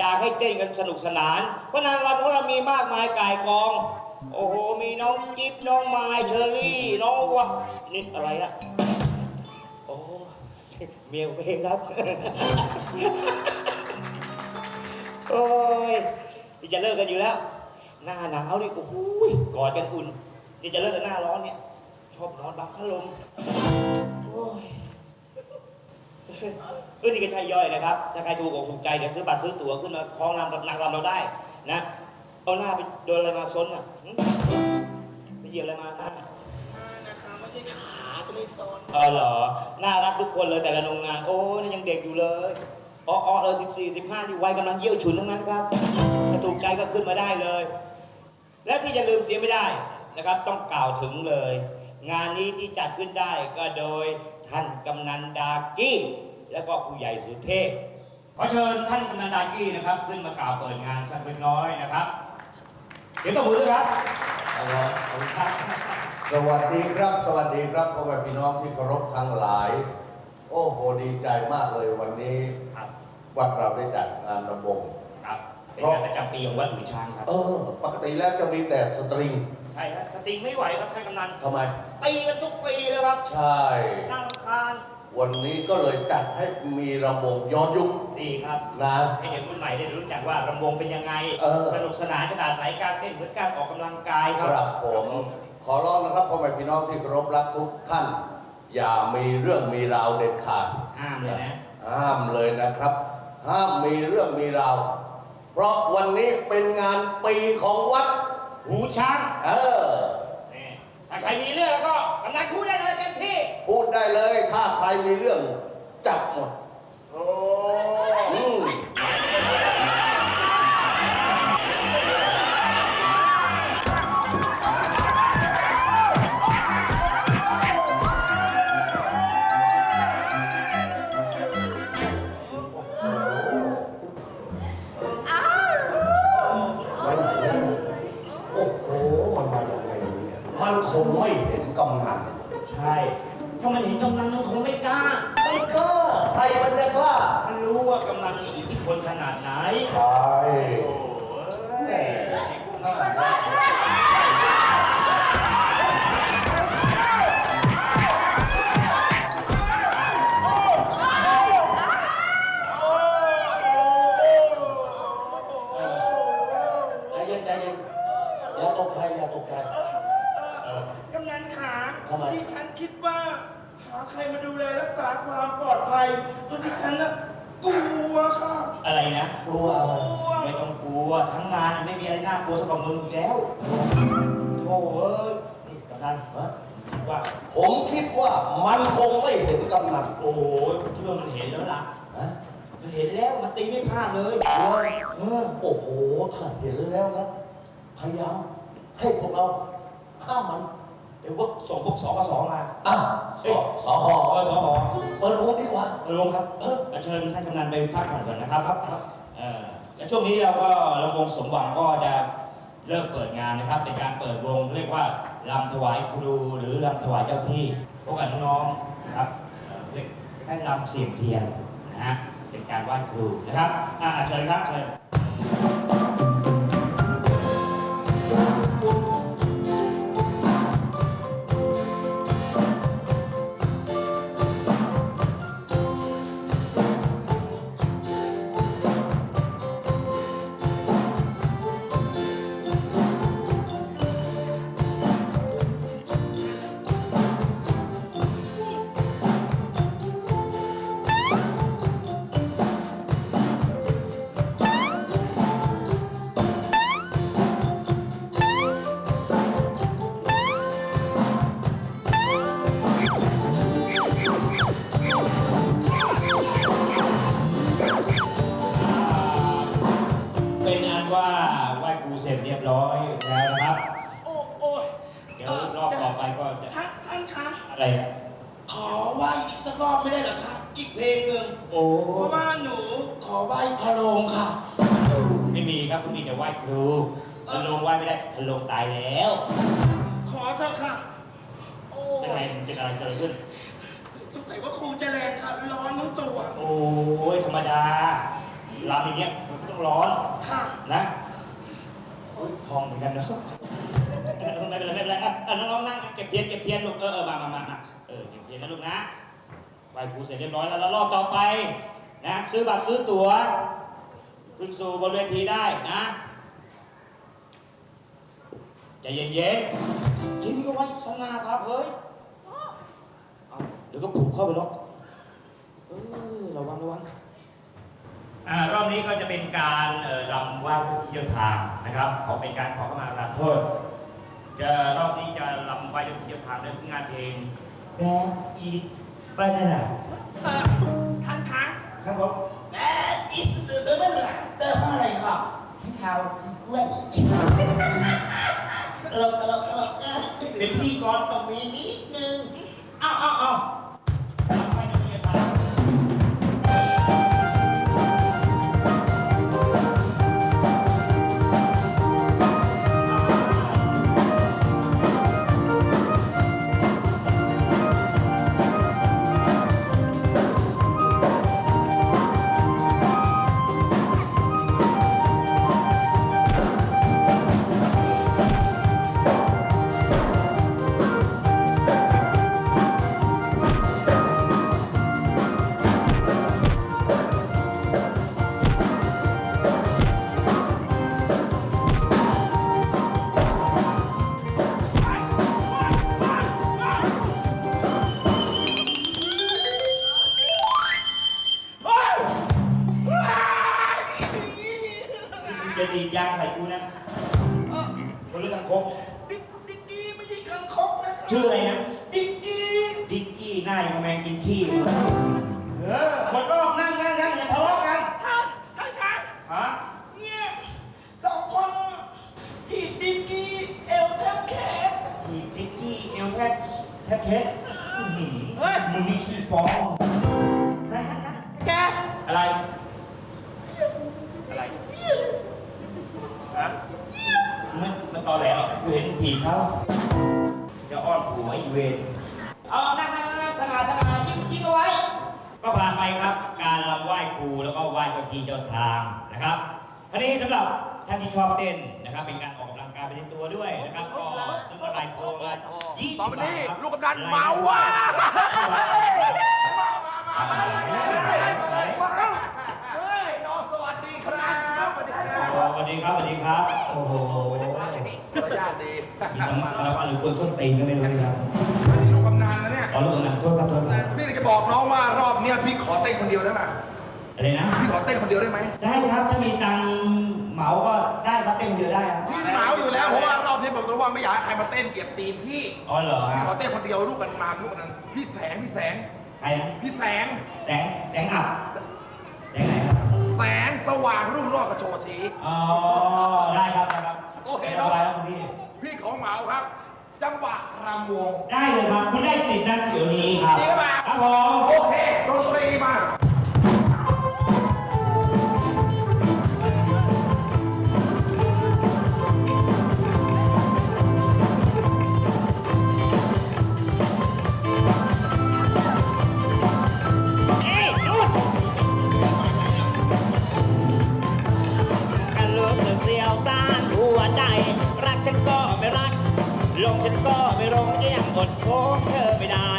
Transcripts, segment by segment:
อยากให้เต้นกันสนุกสนานเพราะนางรำของเรามีมากมายกายกอง โอ้โห มีน้องจิ๊บน้องไมายเชอรี่ น้องวะนี่อะไรอะโอ้เมียเพลงครับ โอ้ยนี่จะเลิกกันอยู่แล้ว หน้าหนาวนี่โอ้โหกอดกันอุ่นนี่จะเลิกกันหน้าร้อนเนี่ย ชอบนอนบังพัดลมโอ้ย เออนี่ก็ใช่ย่อยนะครับ ถ้าใครถูกอกถูกใจเดี๋ยวซื้อบัตรซื้อตั๋วขึ้นมาคล้องนำกับนางรำเราได้นะ เอาหน้าไปโดนอะไรมาซนอะหึไปเหยียบอะไรมาหน้านะคะไม่ใช่ขาก็ไม่ซ้อน เออเหรอ น่ารักทุกคนเลยแต่ละโรงงาน โอ้ยนี่ยังเด็กอยู่เลยอ๋ออ๋อเออสิบสี่สิบห้าที่วัยกำลังเยี่ยวฉุนทั้งนั้นครับถ้าถูกใจก็ขึ้นมาได้เลย และที่จะลืมเสียไม่ได้นะครับ ต้องกล่าวถึงเลย งานนี้ที่จัดขึ้นได้ก็โดยท่านกำนันดากี้ และก็ผู้ใหญ่สุเทพขอเชิญท่านกำนันดากี้นะครับ ขึ้นมากล่าวเปิดงานสักเล็กน้อยนะครับ เดี๋ยวต้องมือด้วยครับขอบคุณครับสวัสดีครับ สวัสดีครับพ่อแม่พี่น้องที่เคารพทั้งหลาย โอ้โหดีใจมากเลยวันนี้ครับวัดเราได้จัดงานระบงครับเป็นงานประจำปีของวัดหลุยช้างครับ เออ ปกติแล้วจะมีแต่สตริงใช่ครับสติงไม่ไหวครับท่านกำนันทำไมตีกันทุกปีเลยครับ ใช่นั่งคาน วันนี้ก็เลยจัดให้มีระบงย้อนยุคดีครับ นะ ให้เด็กรุ่นใหม่ได้รู้จักว่ารำวงเป็นยังไง เออ สนุกสนานขนาดไหนการเต้นเหมือนการออกกำลังกายคครับรับผม ขอร้องนะครับพ่อแม่พี่น้องที่เคารพรักทุกท่าน อย่ามีเรื่องมีราวเด็ดขาด ห้ามเลยนะ ห้ามเลยนะครับ ห้ามมีเรื่องมีราว เพราะวันนี้เป็นงานปีของวัด หูช้างเออ นี่ถ้าใครมีเรื่องก็กำนันพูดได้เลยเต็มที่ พูดได้ เลยถ้าใครมีเรื่อง ห็นกำนันโอ้โหคิดว่ามันเห็นแล้วล่ะฮะมันเห็นแล้วมันตีไม่พลาดเลยเออโอ้โหถ้าเห็นแล้วนะพยายามให้พวกเราห้ามมันเดี๋ยวพวกส่งพวกสกสมาอะสอสอหอเออสหเปิดโรงดีกว่าเออลงครับเออเชิญท่านกำนันไปพักผ่อนก่อนนะครับครับครับเออและช่วงนี้เราก็ลำวงสมหวังก็จะเริ่มเปิดงานนะครับเป็นการเปิดวงเรียกว่าลำถวายครูหรือลำถวายเจ้าที่พวกกับน้องๆนะครับเอ่อเรียก ให้ลำเสียงเทียนนะฮะเป็นการไหว้ครูนะครับอ่าเชิญครับเชิญ งไหว้ไม่ได้พะโลงตายแล้ว ขอเถอะค่ะ โอ้เป็นไงยมันเป็นอะไรเกิดขึ้น สงสัยว่าครูจะแรงค่ะ ร้อนทั้งตัว โอ้ยธรรมดาลำอย่างเงี้ยมันก็ต้องร้อนค่ะนะอุ้ยพองเหมือนกันเนอะเออไม่เป็นไรไม่เป็นไรอะอะน้องๆนั่งเก็บเทียนเก็บเทียนลูกเออเออมามามามาเออเก็บเทียนนะลูกนะไหว้ครูเสร็จเรียบร้อยแล้วแล้วรอบต่อไปนะซื้อบัตรซื้อตั๋วขึ้นสู่บนเวทีได้นะ ใจเย็นๆยิ้มก็ไว้สง่าครับเฮ้ยเอาเดี๋ยวก็ปลุกเข้าไปหรอกเออระวังระวังอ่ารอบนี้ก็จะเป็นการเอ่อรำไหว้เจ้าที่เจ้าทางนะครับขอเป็นการขอเข้ามาลาโทษจะรอบนี้จะรำไหว้เจ้าที่เจ้าทางด้วยงานเพลงแบดอีกไปนั่นน่ะเออท่านคะครับผมแม่ เป็นพี่กรต้องมีนิดนึง เอาเอาเอา ยี่สิบบาทครับลูกกำนันเมาว่ะเฮ้ยน้องสวัสดีครับสวัสดีครับ สวัสดีครับสวัสดีครับ โอ้โหรญาติดีมีสมัครแล้วก็หรือคนส้นตีนก็ไม่รู้ครับลูกกำนันนะเนี่ย ขอรู้กันนะโทษครับโทษครับพี่จะบอกน้องว่ารอบเนี้ยพี่ขอเต้นคนเดียวได้ไหมอะไรนะ พี่ขอเต้นคนเดียวได้ไหม ได้ครับถ้ามีตังค์ เหมาก็ได้ครับเต้นเดียวได้ครับพี่เหมาอยู่แล้วเพราะว่ารอบนี้บอกตรงว่าไม่อยากให้ใครมาเต้นเก็บตีนพี่อ๋อเหรอพี่ฮะขอเต้นคนเดียวลูกกันมาลูกกันนั้นพี่แสงพี่แสงใครนะพี่แสงแสงแสงอับแสงไหนครับแสงสว่างรุ่งโรจน์กระโชว์สีอ๋อได้ครับได้ครับโอเคสเนอะบายครับคุณพี่พี่ของเหมาครับ จังหวะรำวงได้เลยครับคุณได้สิทธิ์นั้นเดี๋ยวนี้ครับจริงหรือเปล่าครับผมโอเคดนตรีมา ฉันก็ไม่รักลงฉันก็ไม่ลงเยี่ยงอดโค้งเธอไม่ได้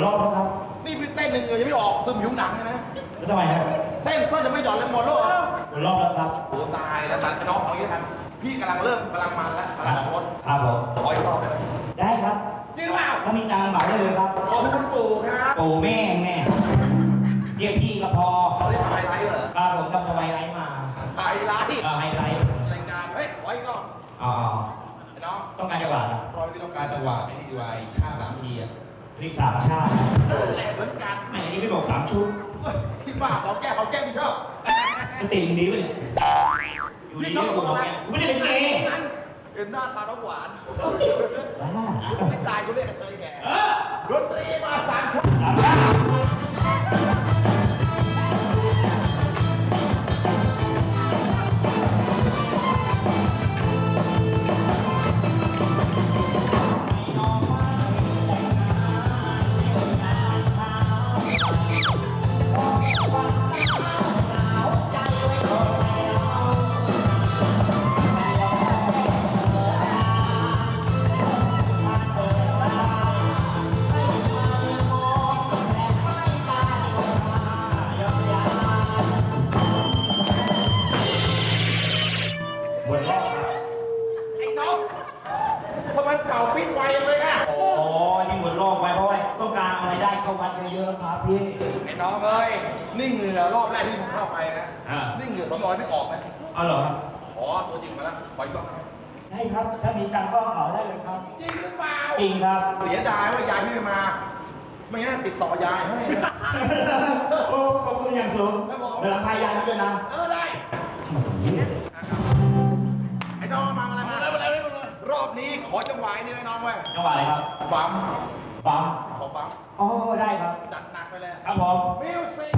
เนาะบนรอบครับนี่พี่เต้นหนึ่งเหงื่อยังไม่ออกซึมผิวหนังใช่ไหมแล้วทำไมครับเส้นเส้นจะไม่หย่อนเลยหมดแล้วเหรอบนรอบแล้วครับโอ้ตายแล้วตัดไปน้องเอาอย่างนี้ครับพี่กำลังเริ่มกำลังมันแล้วกำลัง สามชุดเฮ้ยที่บ้าเขาแก้เขาแก้ไม่ชอบสติมึงดีวะเนี่ยอยู่ดีๆกูบอกเนี่ยกูไม่ได้เป็นเกย์เห็นหน้าตาน้องหวานบ้าไม่ตายกูเรียกกระเทยแก่เออดนตรีมาสามชั่ว เป่าปิ้นไวเลยอะโอ้ยนี่หมดรอบไปเพราะว่าต้องการเอารายได้เข้าวัดเยอะๆครับพี่ไอ้น้องเอ้ยนิ่งเหงื่อรอบแรกที่ผมเข้าไปนะอ่านิ่งเหงื่อสองร้อยไม่ออกนะเอาเหรอครับขอตัวจริงมาแล้วขออีกรอบได้ครับถ้ามีตังค์ก็ขอได้เลยครับจริงหรือเปล่าจริงครับเสียดายว่ายายพี่ไม่มา ไม่งั้นติดต่อยายให้นะ โอ้ขอบคุณอย่างสูงเดี๋ยวหลังพายายไปด้วยนะ เออได้ไอ้ หวะนี่ไอ้น้องเว้ยจังหวะอะไรครับบัมปั๊มขอบัมอ๋อได้ครับ จัดหนักไปเลยครับผมมิวสิก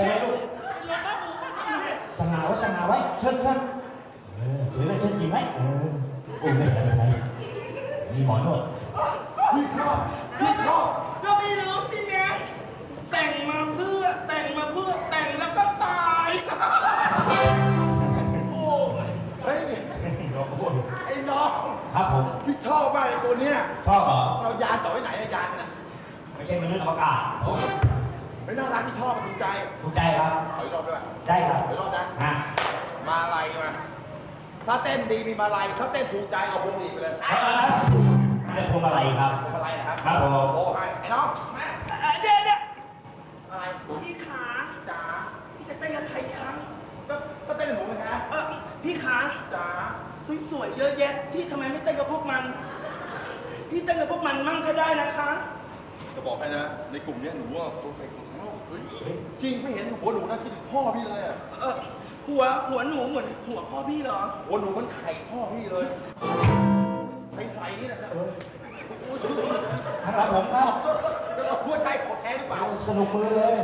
เป็นไงลูกสง่าไว้สง่าไว้ เชิญเชิญเออสวยเลยเชิญจริงไหมเออโอ้ยไม่เป็นไรไม่เป็นไรมีหมอนวดพี่ชอบพี่ชอบก็ไม่รู้สินะแต่งมาเพื่อแต่งมาเพื่อแต่งแล้วก็ตาย โอ้ยเฮ้ยไอ้น้องครับผมพี่ชอบมากไอ้ตัวเนี้ยชอบเหรอเรายานจ่อไว้ไหนอะยานน่ะไม่ใช่มนุษย์อวกาศ ไม่น่ารักพี่ชอบมันถูกใจถูกใจครับขออีกรอบด้วยได้ครับขออีกรอบนะอะมาลายมาถ้าเต้นดีมีมาลายถ้าเต้นถูกใจเอาพวงหลีดไปเลยเออเรียกพวงมาลัยครับพวงมาลัยนะครับครับผมโอ้ให้ไอ้น้องมาเอ่อเดี๋ยวเดี๋ยวอะไรพี่ขาจ๋าพี่จะเต้นกับใครคะก็ก็เต้นกับผมนะเออพี่ขาจ๋าสวยๆเยอะแยะพี่ทำไมไม่เต้นกับพวกมัน พี่เต้นกับพวกมันมั่งก็ได้นะคะ จะบอกให้นะ ในกลุ่มเนี้ยหนูว่าโปรเฟกต์ของเขา จริงไม่เห็นหัวหนูนะคิดถึงพ่อพี่เลยอะเออหัวหัวหนูเหมือนหัวพ่อพี่เหรอ หัวหนูมันไข่พ่อพี่เลยใสๆนี่แหละนะทางหลังผมครับหัวใจของแท้หรือเปล่า สนุกมือเลย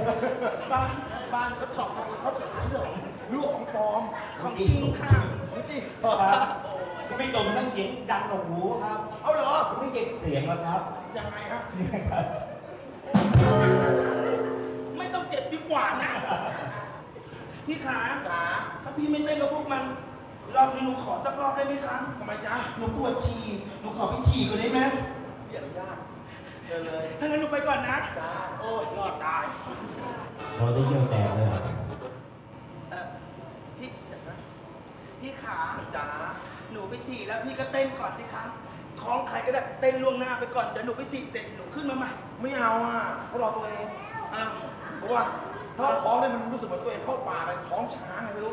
บ้านบ้านเขาชอบเขาขายเหรอลูกของปลอมของจริงค่ะนี่ครับพี่ตุ่มทั้งเสียงดังหนวกหูครับ เอาเหรอไม่เก็บเสียงแล้วครับ ยังไงฮะนี่ครับไม่ต้องเจ็บ ดีกว่านะพี่ขาจ๋าถ้าพี่ไม่เต้นกับพวกมันรอบนี้หนูขอสักรอบได้ไหมคะทำไมจ๊ะหนูปวดฉี่หนูขอไปฉี่ก่อนได้ไหมพี่อนุญาตเชิญเลยถ้างั้นหนูไปก่อนนะจ้าโอ้ยรอดตายเราได้เยี่ยวแตกเลยครับเออพี่เดี๋ยวนะพี่ขาจ๋าหนูไปฉี่แล้วพี่ก็เต้นก่อนสิคะ ท้องใครก็ได้เต้นล่วงหน้าไปก่อนเดี๋ยวหนูไปฉี่เสร็จหนูขึ้นมาใหม่ไม่เอาอะเพราะเราตัวเอง อ้าวเพราะว่าถ้าท้องเนี่ยมันรู้สึกเหมือนตัวเองเข้าป่าไปท้องช้างไงไม่รู้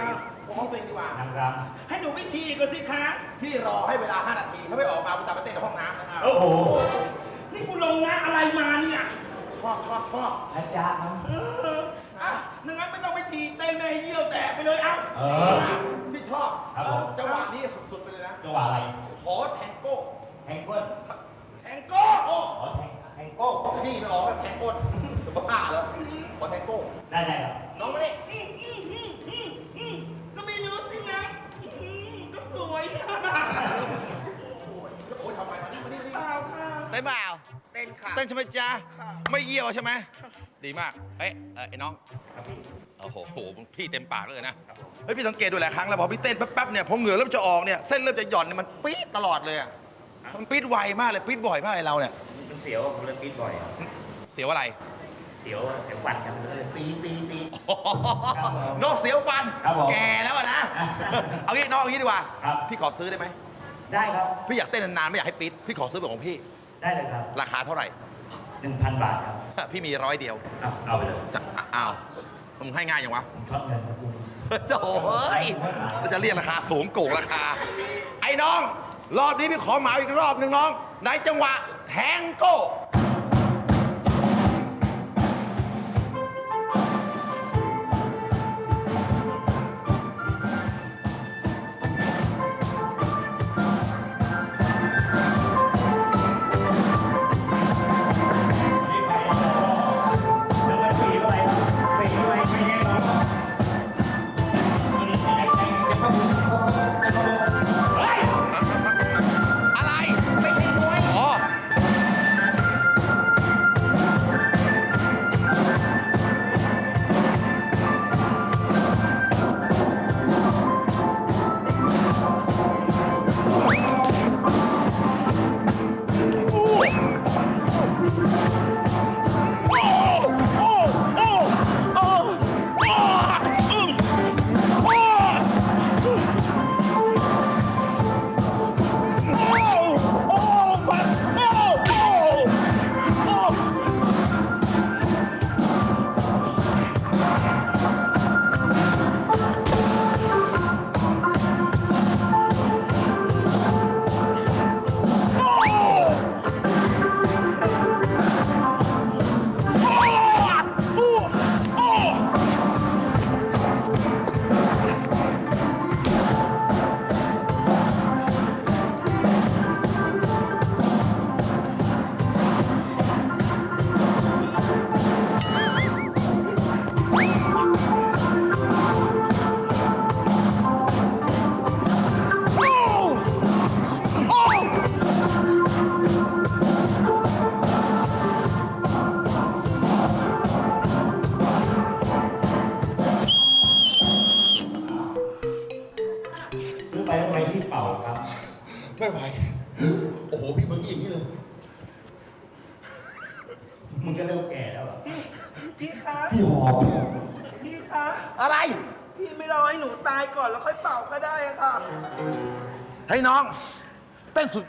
อ้าวท้องตัวเองดีกว่า นางรให้หนูไปฉี่ก่อนสิคะพี่รอให้เวลา 5 นาที ถ้าไม่ออกมาคุณตามไปเต้นในห้องน้ำนะครับำโอ้โหนี่กูลงนะอะไรมาเนี่ยชอบชอบชอบอาจารย์ครับเอออะงั้นไม่ต้องไปฉี่เต้นไม่ให้เยี่ยวแตกไปเลยเอ้าเออ พี่ชอบครับผม จังหวะนี้สุดๆไปเลยนะ จังหวะอะไร ขอแทงโก้แทงก้นแทงโก้โอ้ขอแทงแทงโก้พี่ไม่ออกแบบแทงก้นจะบ้าแล้วขอแทงโก้ได้ได้ครับน้องมาดิอืมอืมอืมอืมอืมก็ไม่รู้สินะอืมก็สวยโอ้ยทำไมมานี่มานี่มานี่เปล่าค่ะเต้นเปล่าเต้นค่ะเต้นใช่ไหมจ๊ะค่ะไม่เยี่ยวใช่ไหมดีมากเอ้ยเอ้ยไอ้น้องครับพี่ โอ้โหโหพี่เต็มปากเลยนะ เฮ้ยพี่สังเกตดูหลายครั้งแล้วพอพี่เต้นแป๊บๆเนี่ยพอเหงื่อเริ่มจะออกเนี่ยเส้นเริ่มจะหย่อนเนี่ยมันปี๊ดตลอดเลยอะมันปี๊ดไวมากเลยปี๊ดบ่อยมากไอเราเนี่ยมันเสียวผมเลยปีดบ่อยครับเสียวอะไรเสียวเสียวฟันครับเลยปีปีปีครับผมนอกเสียวฟันครับผมแก่แล้วอะนะอะเอางี้น้องเอางี้ดีกว่าครับ พี่ขอซื้อได้ไหมได้ครับ พี่อยากเต้นนานๆไม่อยากให้ปิดพี่ขอซื้อเป็นของพี่ได้เลยครับราคาเท่าไหร่ หนึ่งพันบาทครับพี่มีร้อยเดียว เอาเอาไปเลยจะอ้าว มึงให้ง่ายยังวะผมช็อตเงินครับคุณโอ้ยเราจะเรียกราคาสูงโกงราคา ไอ้น้อง รอบนี้พี่ขอเหมาอีกรอบหนึ่งน้องในจังหวะแทงโก้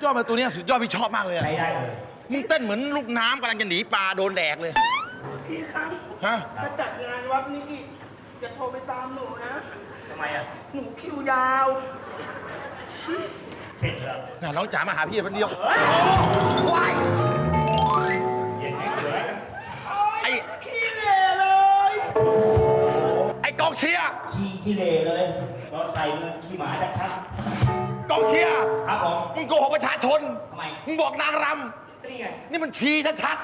อดมาตัวนี้สุดยอดพี่ชอบมากเลยอะใช้ได้เลยมึงเต้นเหมือนลูกน้ำกำลังจะหนีปลาโดนแดกเลย พี่ครับฮะ ถ้าจัดงานวัดนี้อีกอย่าโทรไปตามหนูนะ ทำไมอะหนูคิวยาวเห็นเหรอน่ะน้องจ๋ามาหาพี่แป๊บเดียวเย็ไม่กลือโอ๊ยขี้เหร่เลย ไอ้กองเชียร์ขี้ขี้เหร่เลยเราใส่มือขี้หมาชัด องเชียร์ๆครับผมมึงโกหกประชาชนทำไม มึงบอกนางรนี่ไงำนี่มันชีชัด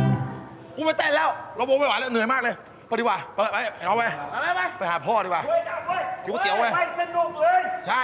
ๆกูไม่เต้นแล้ว เราโมไม่ไหวแล้วเหนื่อยมากเลยไปดีกว่าไปไปไอ้น้องไปไปไปไปไปหาพ่อดีกว่าเว้ยจับเว้ยกินก๋วยเตี๋ยวเว้ยไม่สนุกเลย ใช่